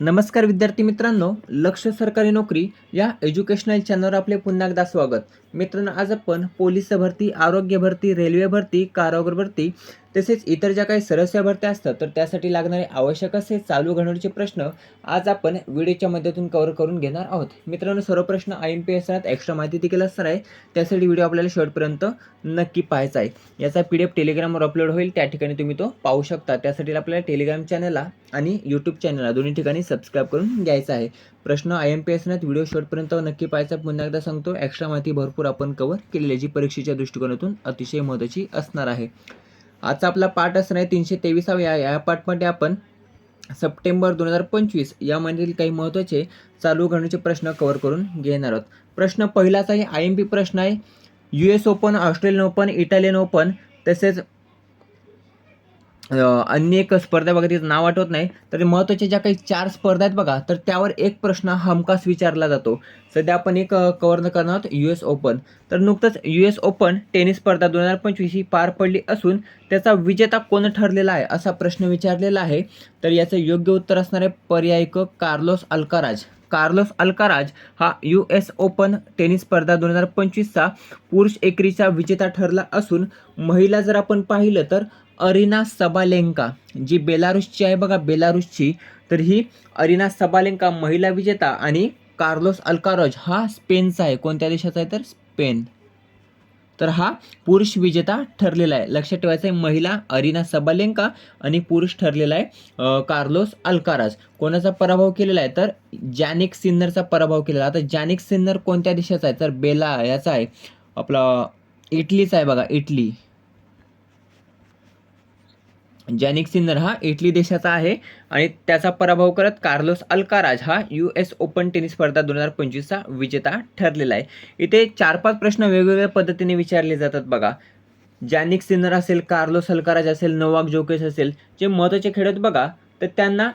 नमस्कार विद्यार्थी मित्रांनो लक्ष सरकारी नोकरी या एज्युकेशनल चॅनलवर आपले पुन्हा एकदा स्वागत. मित्रांनो आज आपण पोलीस भरती आरोग्य भरती रेल्वे भरती कारागृह भरती तसेच इतर ज्या काही सरस्या भरत्या असतात तर त्यासाठी लागणारे आवश्यक असे चालू घडवण्याचे प्रश्न आज आपण व्हिडिओच्या माध्यमातून कव्हर करून घेणार आहोत. मित्रांनो सर्व प्रश्न आय एम पी असतात एक्स्ट्रा माहिती देखील असणार आहे. त्यासाठी व्हिडिओ आपल्याला शेवटपर्यंत नक्की पाहायचा आहे. याचा पी डी एफ टेलिग्रामवर अपलोड होईल. त्या ठिकाणी तुम्ही तो पाहू शकता. त्यासाठी आपल्याला टेलिग्राम चॅनलला आणि यूट्यूब चॅनलला दोन्ही ठिकाणी सबस्क्राईब करून घ्यायचा आहे. प्रश्न आय एम पी असण्यात व्हिडिओ शेवटपर्यंत नक्की पाहायचा पुन्हा एकदा सांगतो. एक्स्ट्रा माहिती भरपूर आपण कव्हर केलेली जी परीक्षेच्या दृष्टिकोनातून अतिशय महत्त्वाची असणार आहे. आजचा आपला पाठ असणार आहे तीनशे तेविसाव्या या पाठमध्ये आपण सप्टेंबर दोन हजार पंचवीस या महिन्यातील काही महत्त्वाचे चालू घडण्याचे प्रश्न कव्हर करून घेणार आहोत. प्रश्न पहिलाच आहे आय एम पी प्रश्न आहे. U S open Australian open Italian open तसेच अन्य एक स्पर्धा बघा तिचं नाव आठवत नाही तर महत्त्वाच्या ज्या काही चार स्पर्धा आहेत बघा तर त्यावर एक प्रश्न हमखास विचारला जातो. सध्या आपण एक कवर न करणार आहोत यू एस ओपन तर नुकतंच यू एस ओपन टेनिस स्पर्धा दोन हजार पंचवीस ही पार पडली असून त्याचा विजेता कोण ठरलेला आहे असा प्रश्न विचारलेला आहे. तर याचं योग्य उत्तर असणार आहे पर्याय क कार्लोस अल्काराज. कार्लोस अल्काराज हा यू एस ओपन टेनिस स्पर्धा दोन हजार पंचवीसचा पुरुष एकरीचा विजेता ठरला असून महिला जर आपण पाहिलं तर अरिना सबालेंका जी बेलारुसची आहे बघा बेलारुसची तर ही अरिना सबालेंका महिला विजेता आणि कार्लोस अल्कारोज हा स्पेनचा आहे. कोणत्या देशाचा आहे तर स्पेन. तर हा पुरुष विजेता ठरलेला आहे. लक्षात ठेवायचं आहे महिला अरिना सबालेंका आणि पुरुष ठरलेला आहे कार्लोस अल्काराज. कोणाचा पराभव केलेला आहे तर जॅनिक सिन्नरचा पराभव केलेला आहे. आता जॅनिक सिन्नर कोणत्या देशाचा आहे? तर बेला याचा आहे. आपला इटलीचा आहे बघा इटली. म्हणजे जॅनिक सिन्नर हा इटली देशाचा आहे आणि त्याचा पराभव करत कार्लोस अल्काराज हा यू एस ओपन टेनिस स्पर्धा दोन हजार पंचवीसचा विजेता ठरलेला आहे. इथे चार पाच प्रश्न वेगवेगळ्या पद्धतीने विचारले जातात बघा. जॅनिक सिन्नर असेल कार्लोस अल्काराज असेल नोवाक जोकेस असेल जे महत्त्वाचे खेळ आहेत बघा तर त्यांना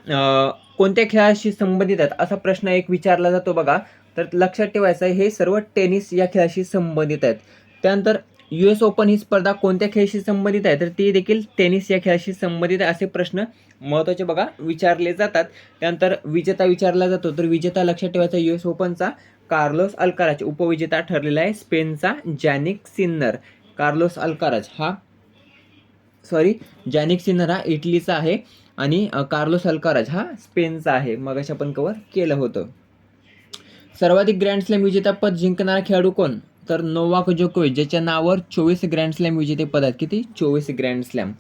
कोणत्या खेळाशी संबंधित आहेत असा प्रश्न एक विचारला जातो बघा. तर लक्षात ठेवायचं आहे हे सर्व टेनिस या खेळाशी संबंधित आहेत. त्यानंतर यू एस ओपन ही स्पर्धा कोणत्या खेळाशी संबंधित आहे? तर ती देखील टेनिस या खेळाशी संबंधित आहे असे प्रश्न महत्त्वाचे बघा विचारले जातात. त्यानंतर विजेता विचारला जातो. तर विजेता लक्षात ठेवायचा यू एस ओपनचा कार्लोस अल्काराज उपविजेता ठरलेला आहे स्पेनचा जॅनिक सिन्नर. कार्लोस अल्काराज हा सॉरी जॅनिक सिन्नर हा इटलीचा आहे आणि कार्लोस अल्काराज हा स्पेनचा आहे. मगाशी आपण कवर केलं होतं. सर्वाधिक ग्रँड स्लॅम विजेतापद जिंकणारा खेळाडू कोण? तर नोवाक जोकोविच ज्याच्या नावावर चोवीस ग्रँड स्लॅम विजेतेपद आहेत किती? चोवीस ग्रँड स्लॅम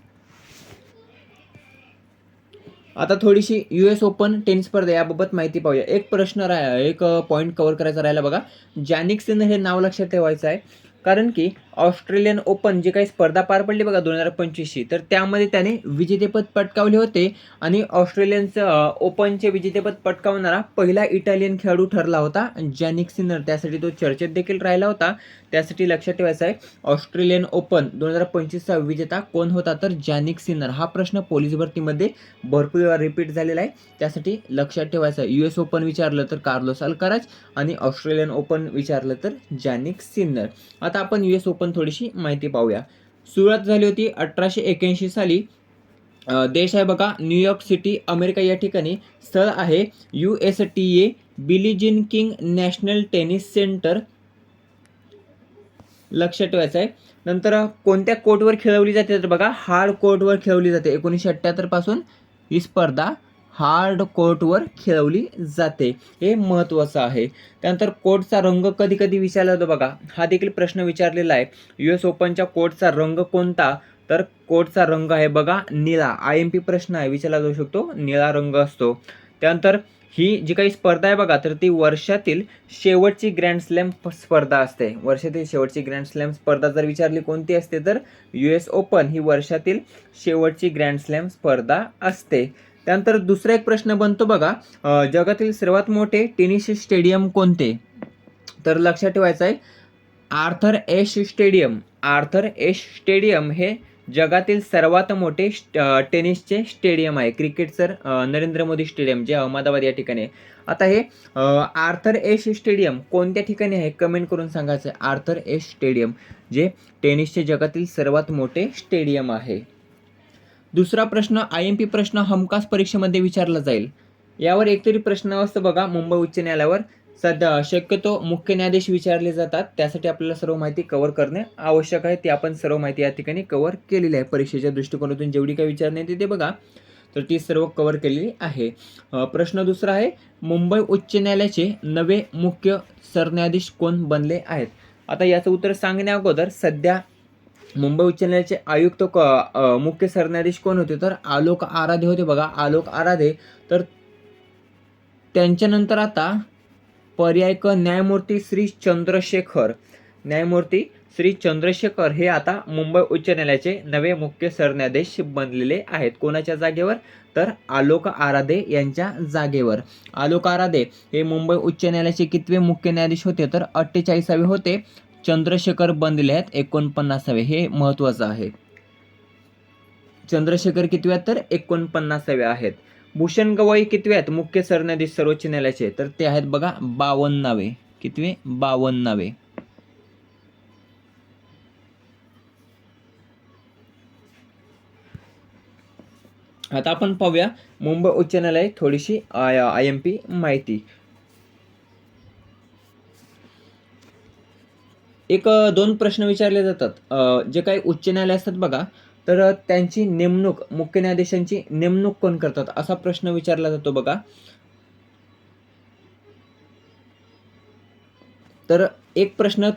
आता थोडीशी यू एस ओपन टेनिस स्पर्धा याबाबत माहिती पाहूया. एक प्रश्न राह एक पॉईंट कव्हर करायचा राहिला बघा. जॅनिक्सन हे नाव लक्षात ठेवायचं आहे. कारण की ऑस्ट्रेलियन ओपन जे काही स्पर्धा पार पडली बघा दोन हजार पंचवीसची तर त्यामध्ये त्याने विजेतेपद पटकावले होते आणि ऑस्ट्रेलियनचं ओपनचे विजेतेपद पटकावणारा पहिला इटालियन खेळाडू ठरला होता. जॅनिक सिनर त्यासाठी तो चर्चेत देखील राहिला होता. त्यासाठी लक्षात ठेवायचं आहे ऑस्ट्रेलियन ओपन दोन हजार पंचवीसचा विजेता कोण होता? तर जॅनिक सिनर हा प्रश्न पोलीस भरतीमध्ये भरपूर वेळा रिपीट झालेला आहे. त्यासाठी लक्षात ठेवायचं आहे यू एस ओपन विचारलं तर कार्लोस अल्काराज आणि ऑस्ट्रेलियन ओपन विचारलं तर जॅनिक सिन्नर. आता आपण यू एस ओपन आपण थोडीशी माहिती पाहूया. सुरुवात झाली होती अठराशे एक्याऐंशी साली. देश आहे बघा न्यूयॉर्क सिटी अमेरिका या ठिकाणी. स्थळ आहे U S T A Billie Jean King national tennis centre. लक्षात ठेवायचं आहे. नंतर कोणत्या कोर्टवर खेळवली जाते तर बघा हार्ड कोर्टवर खेळवली जाते. एकोणीसशे अठ्ठ्याहत्तरपासून ही स्पर्धा हार्ड कोर्टवर खेळवली जाते. हे महत्त्वाचं आहे. त्यानंतर कोर्टचा रंग कधी कधी विचारला जातो बघा. हा देखील प्रश्न विचारलेला आहे. यू एस ओपनच्या कोर्टचा रंग कोणता? तर कोर्टचा रंग आहे बघा निळा. आय एम पी प्रश्न आहे. विचारला जाऊ शकतो. निळा रंग असतो. त्यानंतर ही जी काही स्पर्धा आहे बघा तर ती वर्षातील शेवटची ग्रँड स्लॅम स्पर्धा असते. वर्षातील शेवटची ग्रँड स्लॅम स्पर्धा जर विचारली कोणती असते तर यू एस ओपन ही वर्षातील शेवटची ग्रँड स्लॅम स्पर्धा असते. त्यानंतर दुसरा एक प्रश्न बनतो बघा. जगातील सर्वात मोठे टेनिस स्टेडियम कोणते? तर लक्षात ठेवायचं आहे Arthur Ashe stadium. Arthur Ashe stadium हे जगातील सर्वात मोठे टेनिसचे स्टेडियम आहे. क्रिकेटचं सर नरेंद्र मोदी स्टेडियम जे अहमदाबाद या ठिकाणी आहे. आता हे आर्थर एश स्टेडियम कोणत्या ठिकाणी आहे कमेंट करून सांगायचं आहे. आर्थर एश स्टेडियम जे टेनिसचे जगातील सर्वात मोठे स्टेडियम आहे. दुसरा प्रश्न आय एम पी प्रश्न हमखास परीक्षेमध्ये विचारला जाईल. यावर एकतरी प्रश्न असतं बघा मुंबई उच्च न्यायालयावर. सध्या शक्यतो मुख्य न्यायाधीश विचारले जातात. त्यासाठी आपल्याला सर्व माहिती कव्हर करणे आवश्यक आहे. ती आपण सर्व माहिती या ठिकाणी कव्हर केलेली आहे. परीक्षेच्या दृष्टिकोनातून जेवढी काही विचारण्यात येते बघा. तर ती सर्व कव्हर केलेली आहे. प्रश्न दुसरा आहे. मुंबई उच्च न्यायालयाचे नवे मुख्य सरन्यायाधीश कोण बनले आहेत? आता याचं उत्तर सांगण्या अगोदर सध्या मुंबई उच्च न्यायालयाचे आयुक्त क मुख्य सरन्यायाधीश कोण होते? तर आलोक आराधे होते बघा. आलोक आराधे. तर त्यांच्यानंतर आता पर्याय क न्यायमूर्ती श्री चंद्रशेखर. न्यायमूर्ती श्री चंद्रशेखर हे आता मुंबई उच्च न्यायालयाचे नवे मुख्य सरन्यायाधीश बनलेले आहेत. कोणाच्या जागेवर? तर आलोक आराधे यांच्या जागेवर. आलोक आराधे हे मुंबई उच्च न्यायालयाचे कितवे मुख्य न्यायाधीश होते? तर अठ्ठेचाळीसावे होते. चंद्रशेखर बनलेले आहेत एकोणपन्नासावे. हे महत्त्वाचं आहे. चंद्रशेखर कितवे आहेत तर? एकोणपन्नासावे आहेत. भूषण गवई कितवे आहेत? मुख्य सरन्यायाधीश सर्वोच्च न्यायालयाचे. तर ते आहेत बघा बावन्नावे. कितवे? बावन्नावे. आता आपण पाहूया मुंबई उच्च न्यायालय थोडीशी आय आय एम पी माहिती. एक दोन प्रश्न विचारले जातात. जे काही उच्च न्यायालय असतात बघा तर त्यांची नेमणूक मुख्य न्यायाधीशांची नेमणूक कोण करतात? असा प्रश्न विचारला जातो बघा. तर एक प्रश्न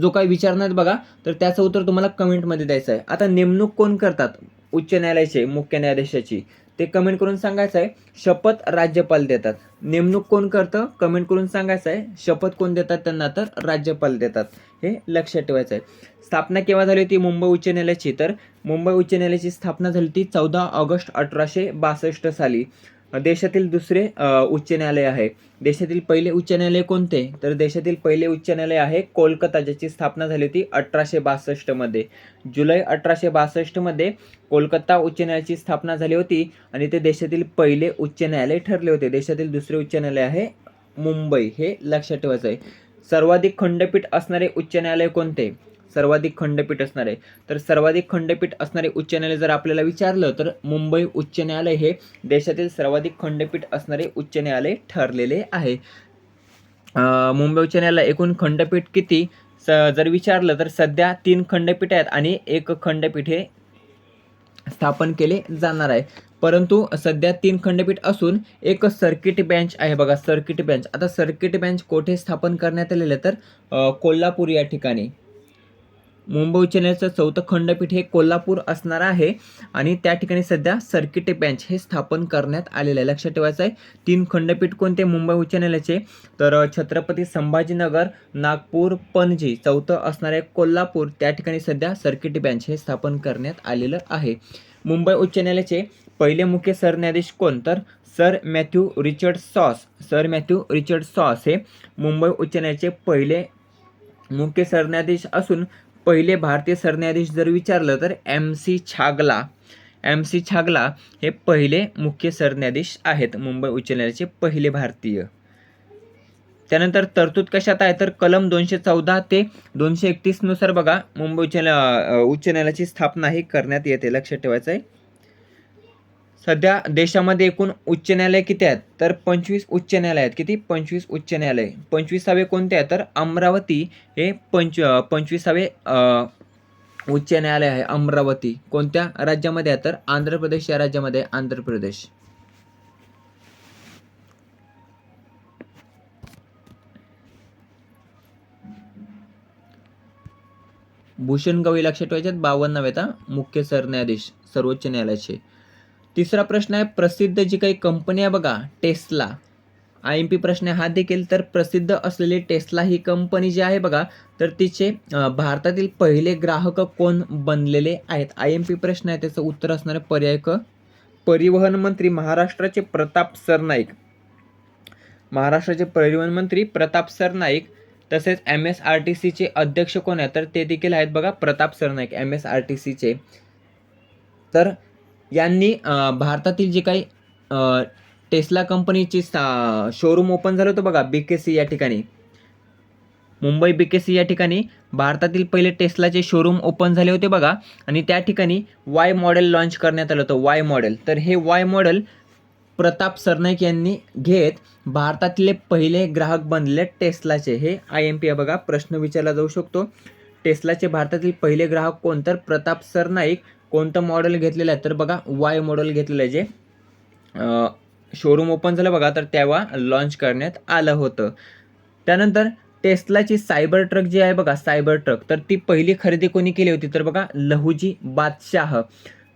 जो काही विचारणार बघा तर त्याचं उत्तर तुम्हाला कमेंटमध्ये द्यायचं आहे. आता नेमणूक कोण करतात? उच्च न्यायालयाचे मुख्य न्यायाधीशाची. ते कमेंट करून सांगायचं आहे शपथ राज्यपाल देतात. नेमणूक कोण करतं? कमेंट करून सांगायचं आहे शपथ कोण देतात त्यांना तर राज्यपाल देतात. हे लक्षात ठेवायचं आहे. स्थापना केव्हा झाली होती? मुंबई उच्च न्यायालयाची. तर मुंबई उच्च न्यायालयाची स्थापना झाली होती चौदा ऑगस्ट अठराशे बासष्ट साली. देशातील दुसरे उच्च न्यायालय आहे. देशातील पहिले उच्च न्यायालय कोणते? तर देशातील पहिले उच्च न्यायालय आहे कोलकाता ज्याची स्थापना झाली होती अठराशे बासष्टमध्ये जुलै अठराशे बासष्टमध्ये कोलकाता उच्च न्यायालयाची स्थापना झाली होती आणि ते देशातील पहिले उच्च न्यायालय ठरले होते. देशातील दुसरे उच्च न्यायालय आहे मुंबई हे लक्षात ठेवायचं आहे सर्वाधिक खंडपीठ असणारे उच्च न्यायालय कोणते? सर्वाधिक खंडपीठ असणार आहे. तर सर्वाधिक खंडपीठ असणारे उच्च न्यायालय जर आपल्याला विचारलं तर मुंबई उच्च न्यायालय हे देशातील सर्वाधिक खंडपीठ असणारे उच्च न्यायालय ठरलेले आहे. मुंबई उच्च न्यायालय एकूण खंडपीठ किती? स जर विचारलं तर सध्या तीन खंडपीठ आहेत आणि एक खंडपीठ हे स्थापन केले जाणार आहे. परंतु सध्या तीन खंडपीठ असून एक सर्किट बेंच आहे बघा सर्किट बेंच. आता सर्किट बेंच कोठे स्थापन करण्यात आलेलं तर कोल्हापूर या ठिकाणी. मुंबई उच्च न्यायालयाचं चौथं खंडपीठ हे कोल्हापूर असणार आहे. आणि त्या ठिकाणी सध्या सर्किट बेंच हे स्थापन करण्यात आलेलं आहे. लक्षात ठेवायचं आहे तीन खंडपीठ कोणते? मुंबई उच्च न्यायालयाचे. तर छत्रपती संभाजीनगर नागपूर पणजी चौथं असणारे कोल्हापूर. त्या ठिकाणी सध्या सर्किट बेंच हे स्थापन करण्यात आलेलं आहे. मुंबई उच्च न्यायालयाचे पहिले मुख्य सरन्यायाधीश कोण? तर sir Matthew Richard Sausse. Sir Matthew Richard Sausse हे मुंबई उच्च न्यायालयाचे पहिले मुख्य सरन्यायाधीश असून पहिले भारतीय सरन्यायाधीश जर विचारलं तर M C Chagla M C Chagla हे पहिले मुख्य सरन्यायाधीश आहेत मुंबई उच्च न्यायालयाचे पहिले भारतीय. त्यानंतर तरतूद कशात आहे? तर कलम दोनशे चौदा ते दोनशे एकतीसनुसार बघा मुंबई उच्च उच्च न्यायालयाची स्थापना ही करण्यात येते. लक्षात ठेवायचं आहे सध्या देशामध्ये एकूण उच्च न्यायालय किती आहेत? तर पंचवीस उच्च न्यायालय आहेत. किती? पंचवीस उच्च न्यायालय. पंचवीसावे कोणते आहेत? तर अमरावती हे पंच पंचवीसावे उच्च न्यायालय आहे अमरावती. कोणत्या राज्यामध्ये आहे तर आंध्र प्रदेश या राज्यामध्ये आंध्र प्रदेश. भूषण गवई लक्षात ठेवायचे बावन्न वेता मुख्य सरन्यायाधीश सर्वोच्च न्यायालयाचे. तिसरा प्रश्न आहे प्रसिद्ध जी काही कंपनी आहे बघा टेस्ला आय एम पी प्रश्न आहे हा देखील तर प्रसिद्ध असलेली टेस्ला ही कंपनी जी आहे बघा तर तिचे भारतातील पहिले ग्राहक कोण बनलेले आहेत? आय एम पी प्रश्न आहे त्याचं उत्तर असणार पर्याय क परिवहन मंत्री महाराष्ट्राचे प्रताप सरनाईक. महाराष्ट्राचे परिवहन मंत्री प्रताप सरनाईक तसेच एम एस आर टी सीचे अध्यक्ष कोण आहेत? तर ते देखील आहेत बघा Pratap Sarnaik M S R T सीचे तर यांनी भारतातील जे काही टेस्ला कंपनीची शोरूम ओपन झालं होतं बघा बी के सी या ठिकाणी. मुंबई बी के सी या ठिकाणी भारतातील पहिले टेस्लाचे शोरूम ओपन झाले होते बघा. आणि त्या ठिकाणी वाय मॉडेल लॉन्च करण्यात आलं होतं वाय मॉडेल तर हे वाय मॉडेल प्रताप सरनाईक यांनी घेत भारतातले पहिले ग्राहक बनले टेस्लाचे. हे आय एम पी आहे बघा प्रश्न विचारला जाऊ शकतो. टेस्लाचे भारतातील पहिले ग्राहक कोण तर प्रताप सरनाईक कोणतं मॉडेल घेतलेलं आहे? तर बघा वाय मॉडेल घेतलेलं आहे जे. शोरूम ओपन झालं बघा तर तेव्हा लॉन्च करण्यात आलं होतं. त्यानंतर टेस्लाची सायबर ट्रक जी आहे बघा सायबर ट्रक तर ती पहिली खरेदी कोणी केली होती? तर बघा लहुजी बादशाह.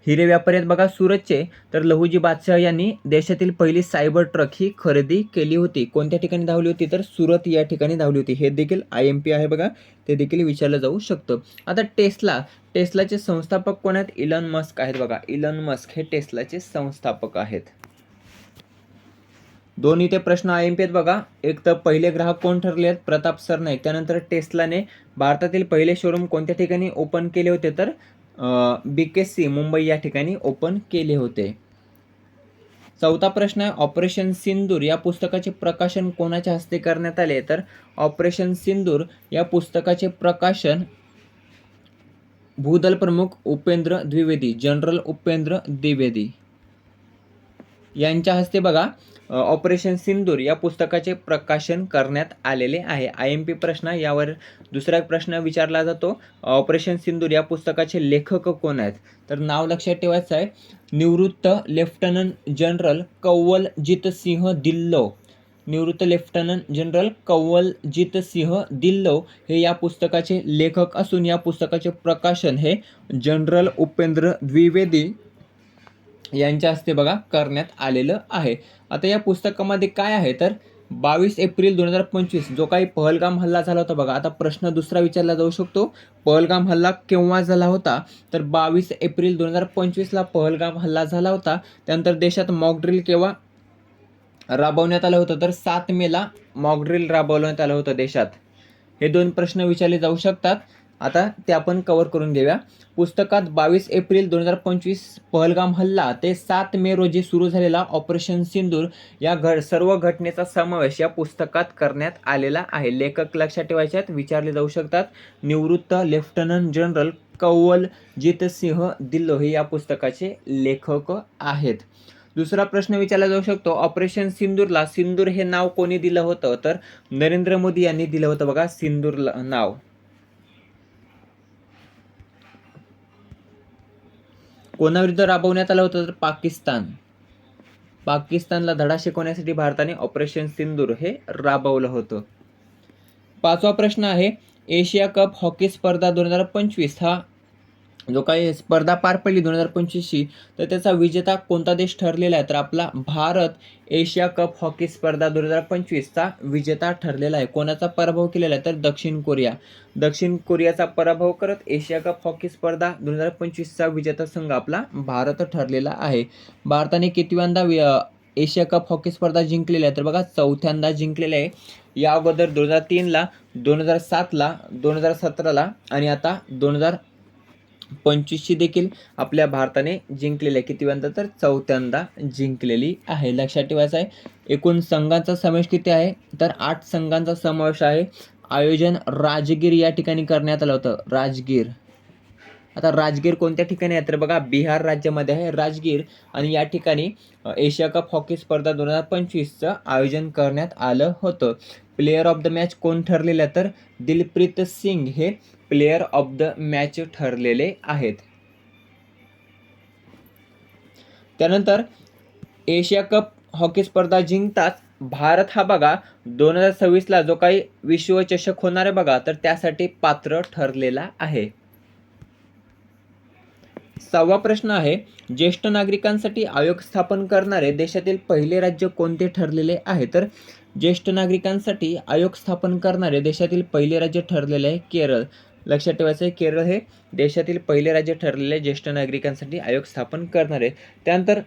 हिरे व्यापारी आहेत. बघा सुरतचे. तर लहुजी बादशाह यांनी देशातील पहिली सायबर ट्रक ही खरेदी केली होती. कोणत्या ठिकाणी धावली होती? तर सुरत या ठिकाणी धावली होती. हे देखील आय एम पी आहे बघा. ते देखील विचारलं जाऊ शकतं. आता टेस्ला. टेस्लाचे संस्थापक कोण आहेत? इलन मस्क आहेत बघा. इलन मस्क हे टेस्लाचे संस्थापक आहेत. दोन इथे प्रश्न आय एम पी आहेत बघा. एक तर पहिले ग्राहक कोण ठरले आहेत? प्रताप सरनाईक. त्यानंतर टेस्लाने भारतातील पहिले शोरूम कोणत्या ठिकाणी ओपन केले होते? तर बी के सी मुंबई या ठिकाणी ओपन केले होते. चौथा प्रश्न आहे ऑपरेशन सिंदूर या पुस्तकाचे प्रकाशन कोणाच्या हस्ते करण्यात आले? तर ऑपरेशन सिंदूर या पुस्तकाचे प्रकाशन भूदल प्रमुख उपेंद्र द्विवेदी जनरल उपेंद्र द्विवेदी यांच्या हस्ते बघा. ऑपरेशन सिंदूर या पुस्तकाचे प्रकाशन करण्यात आलेले आहे. आय एम पी प्रश्न यावर दुसरा प्रश्न विचारला जातो. ऑपरेशन सिंदूर या पुस्तकाचे लेखक कोण आहेत? तर नाव लक्षात ठेवायचं आहे. निवृत्त लेफ्टनंट जनरल कव्वलजीत सिंह दिल्लो. निवृत्त लेफ्टनंट जनरल कव्वलजीत सिंह दिल्लो हे या पुस्तकाचे लेखक असून या पुस्तकाचे प्रकाशन हे जनरल उपेंद्र द्विवेदी यांच्या हस्ते बघा करण्यात आलेलं आहे. आता या पुस्तकामध्ये काय आहे तर बावीस एप्रिल दोन हजार पंचवीस जो काही पहलगाम हल्ला झाला होता बघा आता प्रश्न दुसरा विचारला जाऊ शकतो. पहलगाम हल्ला केव्हा झाला होता? तर बावीस एप्रिल दोन हजार पंचवीसला पहलगाम हल्ला झाला होता. त्यानंतर देशात मॉकड्रिल केव्हा राबवण्यात आलं होतं? तर सात मेला मॉकड्रिल राबवण्यात आलं होतं देशात. हे दोन प्रश्न विचारले जाऊ शकतात. आता ते आपण कवर करून घेऊया. पुस्तकात बावीस एप्रिल दोन हजार पंचवीस पहलगाम हल्ला ते सात मे रोजी सुरू झालेला ऑपरेशन सिंदूर या घ सर्व घटनेचा समावेश या पुस्तकात करण्यात आलेला आहे. लेखक लक्षात ठेवायचे आहेत विचारले जाऊ शकतात. निवृत्त लेफ्टनंट जनरल कौवल सिंह दिल्लो हे या पुस्तकाचे लेखक आहेत. दुसरा प्रश्न विचारला जाऊ शकतो ऑपरेशन सिंदूरला सिंदूर हे नाव कोणी दिलं होतं? तर नरेंद्र मोदी यांनी दिलं होतं बघा सिंदूरला नाव. कोणाविरुद्ध राबवण्यात आलं होतं तर पाकिस्तान. पाकिस्तानला धडा शिकवण्यासाठी भारताने ऑपरेशन सिंदूर हे राबवलं होतं. पाचवा प्रश्न आहे एशिया कप हॉकी स्पर्धा दोन हजार पंचवीस हा जो काही स्पर्धा पार पडली दोन हजार पंचवीसची तर त्याचा विजेता कोणता देश ठरलेला आहे? तर आपला भारत एशिया कप हॉकी स्पर्धा दोन हजार पंचवीसचा विजेता ठरलेला आहे. कोणाचा पराभव केलेला आहे? तर दक्षिण कोरिया. दक्षिण कोरियाचा पराभव करत एशिया कप हॉकी स्पर्धा दोन हजार पंचवीसचा विजेता संघ आपला भारत ठरलेला आहे. भारताने कितव्यांदा वि एशिया कप हॉकी स्पर्धा जिंकलेल्या आहे? तर बघा चौथ्यांदा जिंकलेल्या आहे. या अगोदर दोन हजार तीनला दोन हजार सातला दोन हजार सतराला आणि आता दोन हजार पंचवीसची देखील आपल्या भारताने जिंकलेली आहे. कितीव्यांदा तर चौथ्यांदा जिंकलेली आहे. लक्षात ठेवायचं आहे एकूण संघांचा समावेश किती आहे? तर आठ संघांचा समावेश आहे. आयोजन राजगीर या ठिकाणी करण्यात आलं होतं. राजगीर. आता राजगीर कोणत्या ठिकाणी आहे? तर बघा बिहार राज्यामध्ये आहे राजगीर आणि या ठिकाणी एशिया कप हॉकी स्पर्धा दोन हजार पंचवीसचं आयोजन करण्यात आलं होतं. प्लेयर ऑफ द मॅच कोण ठरलेलं तर दिलप्रीत सिंग हे प्लेयर ऑफ द मॅच ठरलेले आहेत. त्यानंतर एशिया कप हॉकी स्पर्धा जिंकताच भारत हा बघा दोन हजार सव्वीसला जो काही विश्वचषक होणार आहे बघा तर त्यासाठी पात्र ठरलेला आहे. सहावा प्रश्न आहे ज्येष्ठ नागरिकांसाठी आयोग स्थापन करणारे देशातील पहिले राज्य कोणते ठरलेले आहे? तर ज्येष्ठ नागरिकांसाठी आयोग स्थापन करणारे देशातील पहिले राज्य ठरलेले आहे केरळ. लक्षात ठेवायचं आहे केरळ हे देशातील पहिले राज्य ठरलेले ज्येष्ठ नागरिकांसाठी आयोग स्थापन करणारे त्यानंतर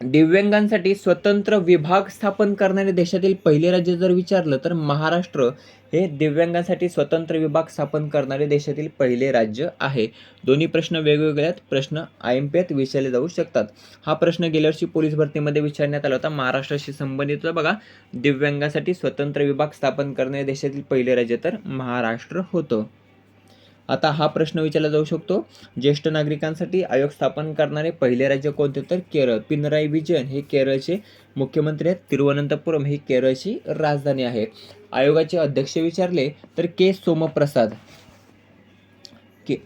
दिव्यांगांसाठी स्वतंत्र विभाग स्थापन करणारे देशातील पहिले राज्य जर विचारलं तर महाराष्ट्र हे दिव्यांगांसाठी स्वतंत्र विभाग स्थापन करणारे देशातील पहिले राज्य आहे. दोन्ही प्रश्न वेगवेगळ्या प्रश्न आय एम पी विचारले जाऊ शकतात. हा प्रश्न गेल्या वर्षी पोलीस भरतीमध्ये विचारण्यात आला होता. महाराष्ट्राशी संबंधित बघा दिव्यांगासाठी स्वतंत्र विभाग स्थापन करणारे देशातील पहिले राज्य तर महाराष्ट्र होतं. आता हा प्रश्न विचारला जाऊ शकतो. ज्येष्ठ नागरिकांसाठी आयोग स्थापन करणारे पहिले राज्य कोणते तर केरळ. पिनराई विजयन हे केरळचे मुख्यमंत्री आहेत. तिरुवनंतपुरम ही केरळची राजधानी आहे. आयोगाचे अध्यक्ष विचारले तर के. सोमप्रसाद. के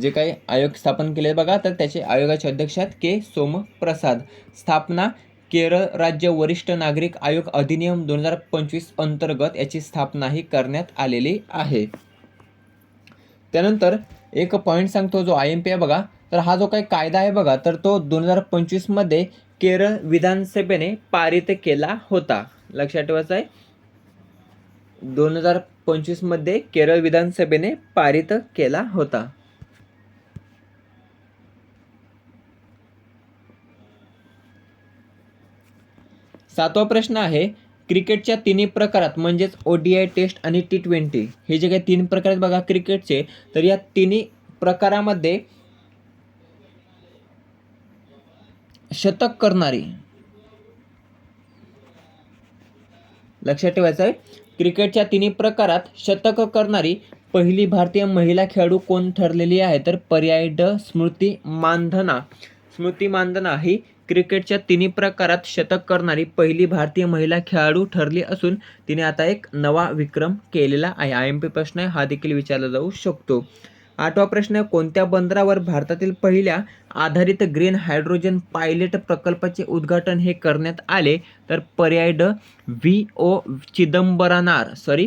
जे काही आयोग स्थापन केले बघा तर त्याचे आयोगाचे अध्यक्ष आहेत के. सोमप्रसाद. स्थापना केरळ राज्य वरिष्ठ नागरिक आयोग अधिनियम दोन हजार पंचवीस अंतर्गत याची स्थापना ही करण्यात आलेली आहे. त्यानंतर एक पॉईंट सांगतो जो आय एम पी आहे बघा. तर हा जो काही कायदा आहे बघा तर तो दोन हजार पंचवीसमध्ये केरळ विधानसभेने पारित केला होता. लक्षात ठेवायचं आहे. दोन हजार पंचवीसमध्ये केरळ विधानसभेने पारित केला होता. सातवा प्रश्न आहे क्रिकेटच्या तिन्ही प्रकारात म्हणजेच ओ डी आय टेस्ट आणि टी ट्वेंटी हे जे काही तीन प्रकार आहेत बघा क्रिकेटचे तर या तिन्ही प्रकारामध्ये शतक करणारी लक्षात ठेवायचं आहे क्रिकेटच्या तिन्ही प्रकारात शतक करणारी पहिली भारतीय महिला खेळाडू कोण ठरलेली आहे? तर पर्याय ड स्मृती मानधना. स्मृती मानधना ही क्रिकेटच्या तिन्ही प्रकारात शतक करणारी पहिली भारतीय महिला खेळाडू ठरली असून तिने आता एक नवा विक्रम केलेला आहे. आय एम पी प्रश्न हा देखील विचारला जाऊ शकतो. आठवा प्रश्न कोणत्या बंदरावर भारतातील पहिल्या आधारित ग्रीन हायड्रोजन पायलट प्रकल्पाचे उद्घाटन हे करण्यात आले? तर पर्याय ड V. O. Chidambaranar sorry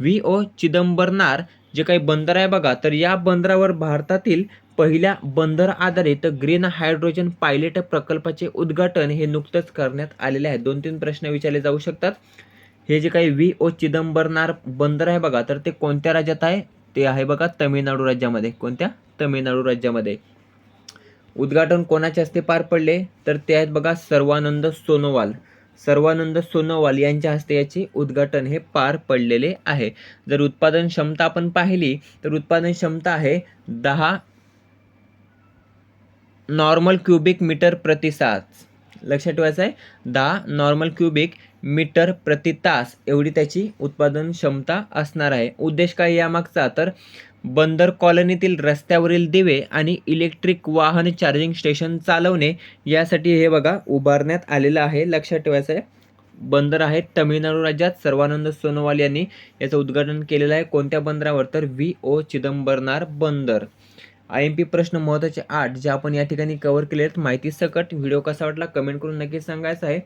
V. O. Chidambaranar जे काही बंदर आहे बघा तर या बंदरावर भारतातील पहिल्या बंदर आधारित ग्रीन हायड्रोजन पायलट प्रकल्पाचे उद्घाटन हे नुकतंच करण्यात आलेले आहे. दोन तीन प्रश्न विचारले जाऊ शकतात. हे जे काही व्ही ओ चिदंबरनार बंदर आहे बघा तर ते कोणत्या राज्यात आहे? ते आहे बघा तमिळनाडू राज्यामध्ये. कोणत्या? तमिळनाडू राज्यामध्ये. उद्घाटन कोणाच्या हस्ते पार पडले? तर ते आहेत बघा सर्वानंद सोनोवाल. सर्वानंद सोनोवाल यांच्या हस्ते याचे उद्घाटन हे पार पडलेले आहे. जर उत्पादन क्षमता आपण पाहिली तर उत्पादन क्षमता आहे दहा नॉर्मल क्युबिक मीटर प्रति तास. लक्षात ठेवायचं आहे दहा नॉर्मल क्युबिक मीटर प्रति तास एवढी त्याची उत्पादन क्षमता असणार आहे. उद्देश काय यामागचा? तर बंदर कॉलनीतील रस्त्यावरील दिवे आणि इलेक्ट्रिक वाहन चार्जिंग स्टेशन चालवणे यासाठी हे बघा उभारण्यात आलेलं आहे. लक्षात ठेवायचं आहे. बंदर आहे तमिळनाडू राज्यात सर्वानंद सोनोवाल यांनी याचं उद्घाटन केलेलं आहे. कोणत्या बंदरावर? तर व्ही. ओ. चिदंबरनार बंदर. आय एम पी प्रश्न महत्त्वाचे आठ जे आपण या ठिकाणी कव्हर केले आहेत. माहिती सकट. व्हिडिओ कसा वाटला? कमेंट करून नक्कीच सांगायचं आहे.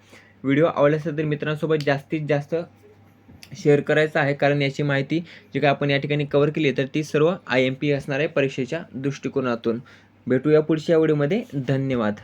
व्हिडिओ आवडला असेल तर मित्रांसोबत जास्तीत जास्त शेअर करायचं आहे. कारण याची माहिती जी काय आपण या ठिकाणी कव्हर केली तर ती सर्व आय एम पी असणार आहे परीक्षेच्या दृष्टिकोनातून. भेटूया पुढच्या व्हिडिओमध्ये धन्यवाद.